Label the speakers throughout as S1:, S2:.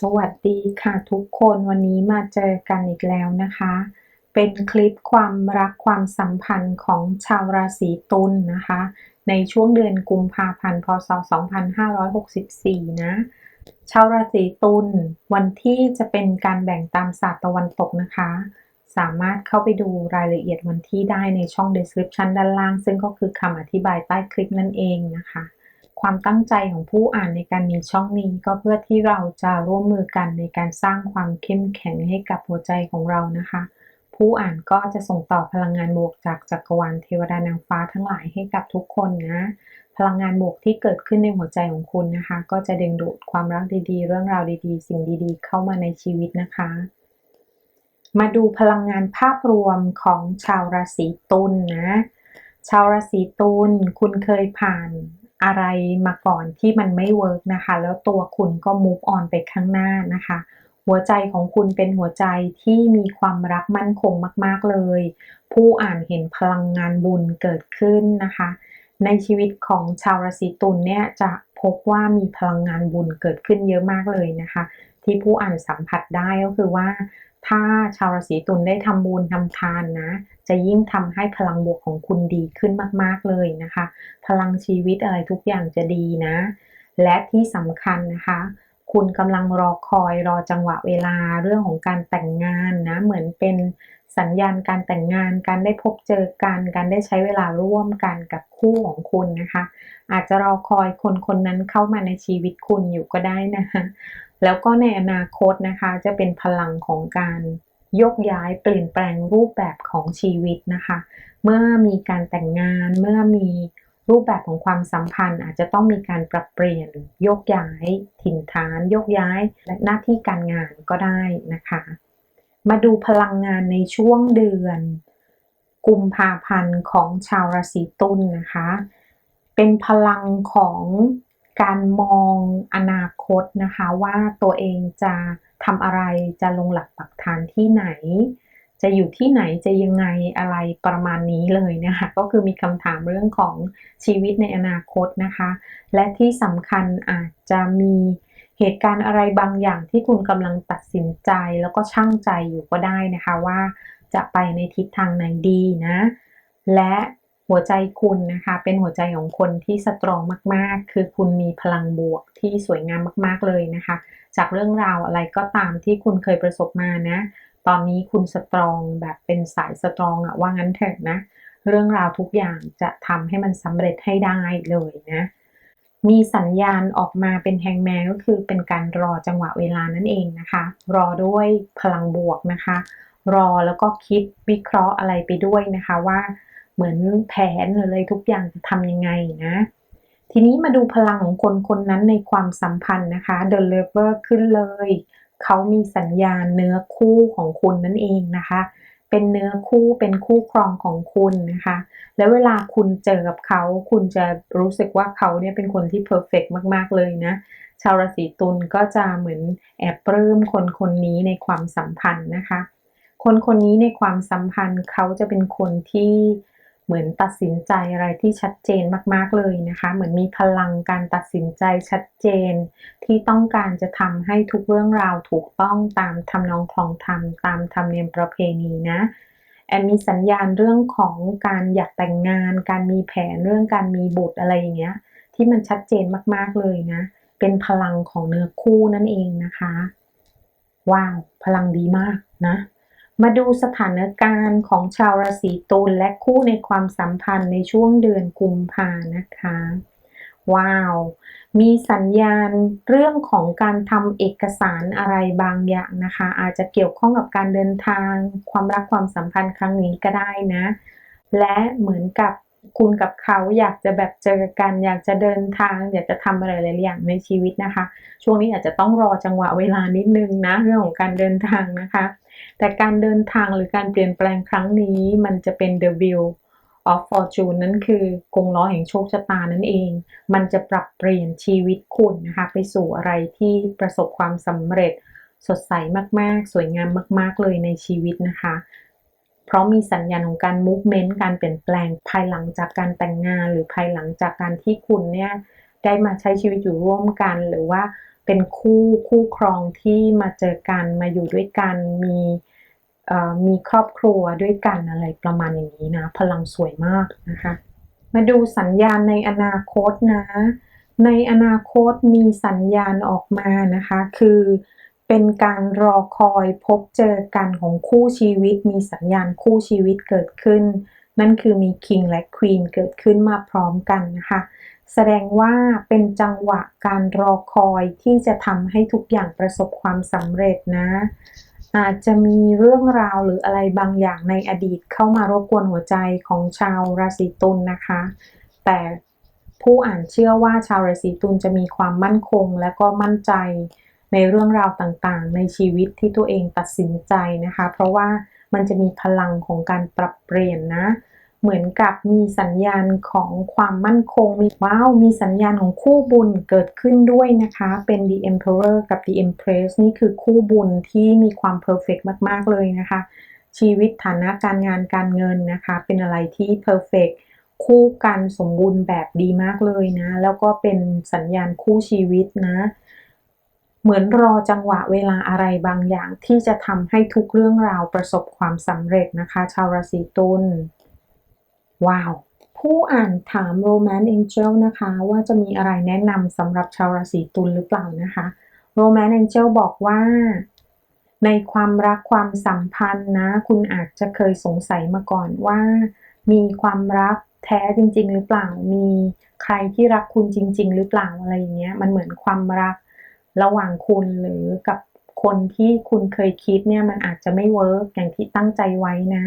S1: สวัสดีค่ะทุกคนวันนี้มาเจอกันอีกแล้วนะคะ เป็นคลิปความรักความสัมพันธ์ของชาวราศีตุลนนะคะ ในช่วงเดือนกุมภาพันธ์พศ 2564 นะชาวราศีตุลวันที่จะเป็นการแบ่งตามศาสตร์ตะวันตกนะคะ สามารถเข้าไปดูรายละเอียดวันที่ได้ในช่อง description ด้านล่าง ซึ่งก็คือคำอธิบายใต้คลิปนั่นเองนะคะ ความตั้งใจของผู้อ่านในการมีช่องนี้ก็เพื่อที่เราจะร่วมมือกันในการสร้างความเข้มแข็งให้กับหัวใจของเรานะคะ ผู้อ่านก็จะส่งต่อพลังงานบวกจากจักรวาลเทวดานางฟ้าทั้งหลายให้กับทุกคนนะ พลังงานบวกที่เกิดขึ้นในหัวใจของคุณนะคะ ก็จะดึงดูดความรักดีๆ เรื่องราวดีๆ สิ่งดีๆ เข้ามาในชีวิตนะคะ มาดูพลังงานภาพรวมของชาวราศีตุลนนะชาวราศีตุลคุณเคยผ่าน อะไรมาก่อนที่มันไม่เวิร์กนะคะ แล้วตัวคุณก็มูฟออนไปข้างหน้านะคะ หัวใจของคุณเป็นหัวใจที่มีความรักมั่นคงมากๆเลย ผู้อ่านเห็นพลังงานบุญเกิดขึ้นนะคะ ในชีวิตของชาวราศีตุลเนี่ยจะพบว่ามีพลังงานบุญเกิดขึ้นเยอะมากเลยนะคะ ที่ผู้อ่านสัมผัสได้ก็คือว่า ถ้าชาวราศีตุลได้ทำบุญทำทานนะ จะยิ่งทำให้พลังบวกของคุณดีขึ้นมากๆเลยนะคะ พลังชีวิตอะไรทุกอย่างจะดีนะ และที่สำคัญนะคะ คุณกำลังรอคอยรอจังหวะเวลาเรื่องของการแต่งงานนะ เหมือนเป็นสัญญาณการแต่งงาน การได้พบเจอกัน การได้ใช้เวลาร่วมกันกับคู่ของคุณนะคะ อาจจะรอคอยคนคนนั้นเข้ามาในชีวิตคุณอยู่ก็ได้นะคะ แล้วก็ในอนาคตนะคะจะเป็นพลังของการยกย้ายเปลี่ยนแปลงรูปแบบของชีวิตนะคะ เมื่อมีการแต่งงานเมื่อมีรูปแบบของความสัมพันธ์อาจจะต้องมีการปรับเปลี่ยนยกย้ายถิ่นฐาน ยกย้ายและหน้าที่การงานก็ได้นะคะ มาดูพลังงานในช่วงเดือน กุมภาพันธ์ของชาวราศีตุลนนะคะ เป็นพลังของ การมองอนาคตนะคะว่าตัวเองจะทำอะไรจะลงหลักปักฐานที่ไหน จะอยู่ที่ไหนจะยังไงอะไรประมาณนี้เลยนะคะก็คือมีคำถามเรื่องของชีวิตในอนาคตนะคะ และที่สำคัญอาจจะมีเหตุการณ์อะไรบางอย่างที่คุณกำลังตัดสินใจแล้วก็ช่างใจอยู่ก็ได้นะคะว่าจะไปในทิศทางไหนดีนะ และ หัวใจคุณนะคะ เป็นหัวใจของคนที่สตรองมาก ๆ คือคุณมีพลังบวกที่สวยงามมาก ๆ เลยนะคะ จากเรื่องราวอะไรก็ตามที่คุณเคยประสบมานะ ตอนนี้คุณสตรองแบบเป็นสายสตรองอะว่างั้นเถอะนะ เรื่องราวทุกอย่างจะทำให้มันสำเร็จให้ได้เลยนะมีสัญญาณออกมาเป็นแฮงแมนก็คือเป็นการรอจังหวะเวลานั่นเองนะคะ รอด้วยพลังบวกนะคะ รอแล้วก็คิดวิเคราะห์อะไรไปด้วยนะคะว่า เหมือนแผนหรืออะไรทุกอย่างจะทำยังไงนะ ทีนี้มาดูพลังของคนคนนั้นในความสัมพันธ์นะคะ The Lover ขึ้นเลย เขามีสัญญาณเนื้อคู่ของคุณนั่นเองนะคะ เป็นเนื้อคู่เป็นคู่ครองของคุณนะคะ แล้วเวลาคุณเจอกับเขา คุณจะรู้สึกว่าเขาเนี่ยเป็นคนที่เพอร์เฟกมากๆเลยนะชาวราศีตุลก็จะเหมือนแอบปลื้มคนคนนี้ในความสัมพันธ์นะคะ คนคนนี้ในความสัมพันธ์เขาจะเป็นคนที่ เหมือนตัดสินใจอะไรที่ชัดเจนมากๆเลยนะคะ เหมือนมีพลังการตัดสินใจชัดเจน ที่ต้องการจะทำให้ทุกเรื่องราวถูกต้องตามทำนองคลองธรรมตามธรรมเนียมประเพณีนะแอนมีสัญญาณเรื่องของการอยากแต่งงาน การมีแผนเรื่องการมีบุตรอะไรอย่างเงี้ย ที่มันชัดเจนมากๆเลยนะ เป็นพลังของเนื้อคู่นั่นเองนะคะ ว้าว พลังดีมากนะ มาดูสถานการณ์ของชาวราศีตุลและคู่ในความสัมพันธ์ในช่วงเดือนกุมภานะคะ ว้าว มีสัญญาณเรื่องของการทำเอกสารอะไรบางอย่างนะคะ อาจจะเกี่ยวข้องกับการเดินทาง ความรักความสัมพันธ์ครั้งนี้ก็ได้นะ และเหมือนกับคุณกับเขาอยากจะแบบเจอกัน อยากจะเดินทาง อยากจะทำอะไรหลายอย่างในชีวิตนะคะ ช่วงนี้อาจจะต้องรอจังหวะเวลานิดนึงนะเรื่องของการเดินทางนะคะ แต่การเดินทางหรือการเปลี่ยนแปลงครั้งนี้มันจะเป็น the wheel of fortune นั่นคือกงล้อแห่งโชคชะตานั่นเอง มันจะปรับเปลี่ยนชีวิตคุณนะคะ ไปสู่อะไรที่ประสบความสำเร็จสดใสมากๆ สวยงามมาก ๆ เลยในชีวิตนะคะ เพราะมีสัญญาณของการมูฟเมนต์การเปลี่ยนแปลงภายหลังจากการแต่งงาน หรือภายหลังจากการที่คุณเนี่ยได้มาใช้ชีวิตอยู่ร่วมกัน หรือว่า เป็นคู่คู่ครองที่มาเจอกันมาอยู่ด้วยกัน มีมีครอบครัวด้วยกันอะไรประมาณอย่างนี้นะ พลังสวยมากนะคะ มาดูสัญญาณในอนาคตนะ ในอนาคตมีสัญญาณออกมานะคะ คือเป็นการรอคอยพบเจอกันของคู่ชีวิต มีสัญญาณคู่ชีวิตเกิดขึ้น นั่นคือมี King และ Queen เกิดขึ้นมาพร้อมกันนะคะ แสดงว่าเป็นจังหวะการรอคอยที่จะทำให้ทุกอย่างประสบความสำเร็จนะ อาจจะมีเรื่องราวหรืออะไรบางอย่างในอดีตเข้ามารบกวนหัวใจของชาวราศีตุลนะคะ แต่ผู้อ่านเชื่อว่าชาวราศีตุลจะมีความมั่นคงและก็มั่นใจในเรื่องราวต่างๆ ในชีวิตที่ตัวเองตัดสินใจนะคะ เพราะว่ามันจะมีพลังของการปรับเปลี่ยนนะ เหมือนกับมีสัญญาณของความมั่นคง มีว้าว มีสัญญาณของคู่บุญเกิดขึ้นด้วยนะคะ เป็น The Emperor กับ The Empress นี่คือคู่บุญที่มีความ perfect มาก ๆ เลยนะคะ ชีวิตฐานะการงานการเงินนะคะ เป็นอะไรที่ perfect คู่กันสมบูรณ์แบบดีมากเลยนะ แล้วก็เป็นสัญญาณคู่ชีวิตนะ เหมือนรอจังหวะเวลาอะไรบางอย่างที่จะทำให้ทุกเรื่องราวประสบความสำเร็จนะคะ ชาวราศีตุล ว้าว ผู้อ่านถาม Romance Angel นะคะ ว่าจะมีอะไรแนะนำสำหรับชาวราศีตุลหรือเปล่านะคะ Romance Angel บอกว่า ในความรักความสัมพันธ์นะ คุณอาจจะเคยสงสัยมาก่อนว่า มีความรักแท้จริง ๆ หรือเปล่า มีใครที่รักคุณจริง ๆ หรือเปล่าอะไรอย่างเงี้ย มันเหมือนความรักระหว่างคุณหรือกับคนที่คุณเคยคิดเนี่ยมันอาจจะไม่เวิร์กอย่างที่ตั้งใจไว้นะ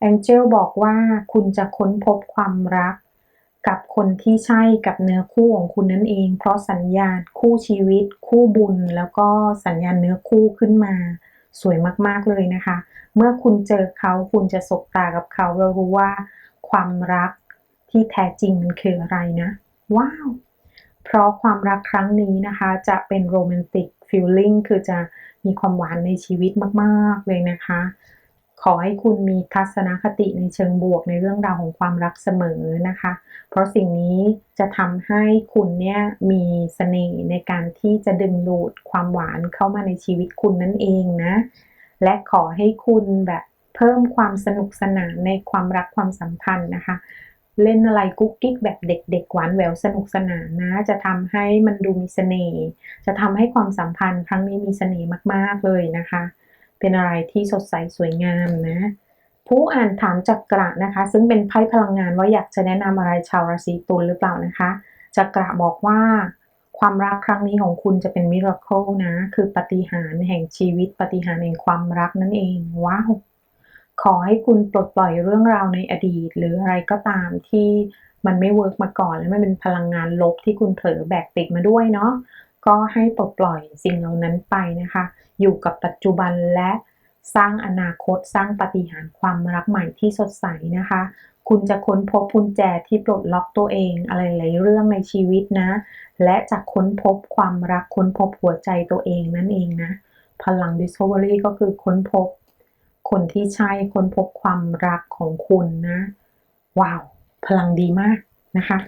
S1: แองเจลบอกว่าคุณจะค้นพบความรัก กับคนที่ใช่กับเนื้อคู่ของคุณนั่นเอง เพราะสัญญาณคู่ชีวิต คู่บุญ แล้วก็สัญญาณเนื้อคู่ขึ้นมา สวยมากๆเลยนะคะ เมื่อคุณเจอเขาคุณจะสบตากับเขาเรารู้ว่า ความรักที่แท้จริงมันคืออะไรนะ ว้าว เพราะความรักครั้งนี้นะคะ จะเป็นโรแมนติกฟีลลิ่งคือจะมีความหวานในชีวิตมาก ๆ เลยนะคะ ขอให้คุณมีทัศนคติในเชิงบวกในเรื่องราวของความรักเสมอนะคะ เพราะสิ่งนี้จะทำให้คุณเนี่ยมีเสน่ห์ในการที่จะดึงดูดความหวานเข้ามาในชีวิตคุณนั่นเองนะ และขอให้คุณแบบเพิ่มความสนุกสนานในความรักความสัมพันธ์นะคะ เล่นอะไรกุ๊กกิ๊กแบบเด็กๆหวานแหววสนุกสนานนะ จะทำให้มันดูมีเสน่ห์ จะทำให้ความสัมพันธ์ครั้งนี้มีเสน่ห์มากๆเลยนะคะ เป็นอะไรที่สดใสสวยงามนะ ผู้อ่านถามจักระนะคะ ซึ่งเป็นไพ่พลังงานว่าอยากจะแนะนำอะไรชาวราศีตุลหรือเปล่านะคะจักระบอกว่าความรักครั้งนี้ของคุณจะเป็นมิราเคิลนะ คือปฏิหารแห่งชีวิตปฏิหารแห่งความรักนั่นเองว้าวขอให้คุณปลดปล่อยเรื่องราวในอดีต หรืออะไรก็ตามที่มันไม่เวิร์กมาก่อน และมันเป็นพลังงานลบที่คุณเผลอแบกติดมาด้วยเนาะ ก็ให้ปลดปล่อยสิ่งเหล่านั้นไปนะคะ อยู่กับปัจจุบันและสร้างอนาคตสร้างปฏิหารความรักใหม่ที่สดใสนะคะ คุณจะค้นพบกุญแจที่ปลดล็อกตัวเองอะไรหลายเรื่องในชีวิตนะ และจะค้นพบความรักค้นพบหัวใจตัวเองนั่นเองนะ พลัง Discovery ก็คือค้นพบ คนที่ใช่ค้นพบความรักของคุณนะ ว้าว พลังดีมากนะคะ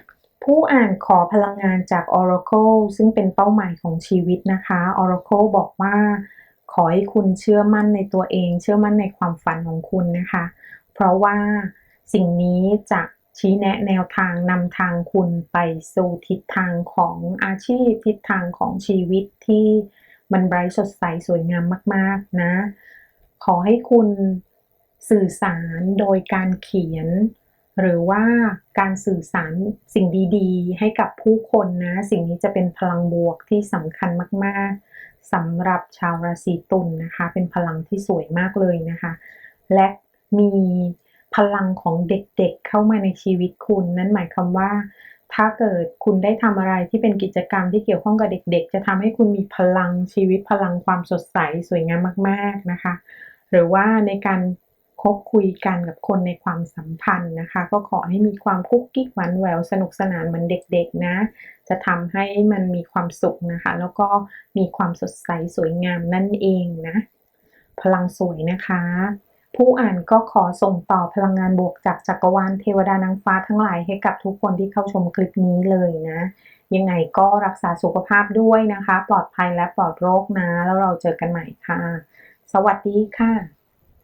S1: ผู้อ่านขอพลังงานจาก Oracle ซึ่งเป็นเป้าหมายของชีวิตนะคะ Oracle บอกว่า ขอให้คุณเชื่อมั่นในตัวเอง เชื่อมั่นในความฝันของคุณนะคะ เพราะว่าสิ่งนี้จะชี้แนะแนวทางนำทางคุณไปสู่ทิศทางของอาชีพทิศทางของชีวิตที่มันไบรท์สดใสสวยงามมาก ๆ นะ ขอให้คุณสื่อสารโดยการเขียน หรือว่าการสื่อสารสิ่งดีๆ ให้กับผู้คนนะ สิ่งนี้จะเป็นพลังบวกที่สำคัญมากๆสำหรับชาวราศีตุลนนะคะ เป็นพลังที่สวยมากเลยนะคะ และมีพลังของเด็กๆเข้ามาในชีวิตคุณ นั่นหมายความว่า ถ้าเกิดคุณได้ทำอะไรที่เป็นกิจกรรมที่เกี่ยวข้องกับเด็ก ๆ จะทำให้คุณมีพลังชีวิตพลังความสดใสสวยงามมาก ๆนะคะ หรือว่าในการ คบคุยกันกับคนในความสัมพันธ์นะคะ ก็ขอให้มีความคุกกิ๊กหวานแหววสนุกสนานเหมือนเด็กๆนะ จะทำให้มันมีความสุขนะคะ แล้วก็มีความสดใสสวยงามนั่นเองนะ พลังสวยนะคะ ผู้อ่านก็ขอส่งต่อพลังงานบวกจากจักรวาลเทวดานางฟ้าทั้งหลายให้กับทุกคนที่เข้าชมคลิปนี้เลยนะยังไงก็รักษาสุขภาพด้วยนะคะ ปลอดภัยและปลอดโรคนะ แล้วเราเจอกันใหม่ค่ะ สวัสดีค่ะ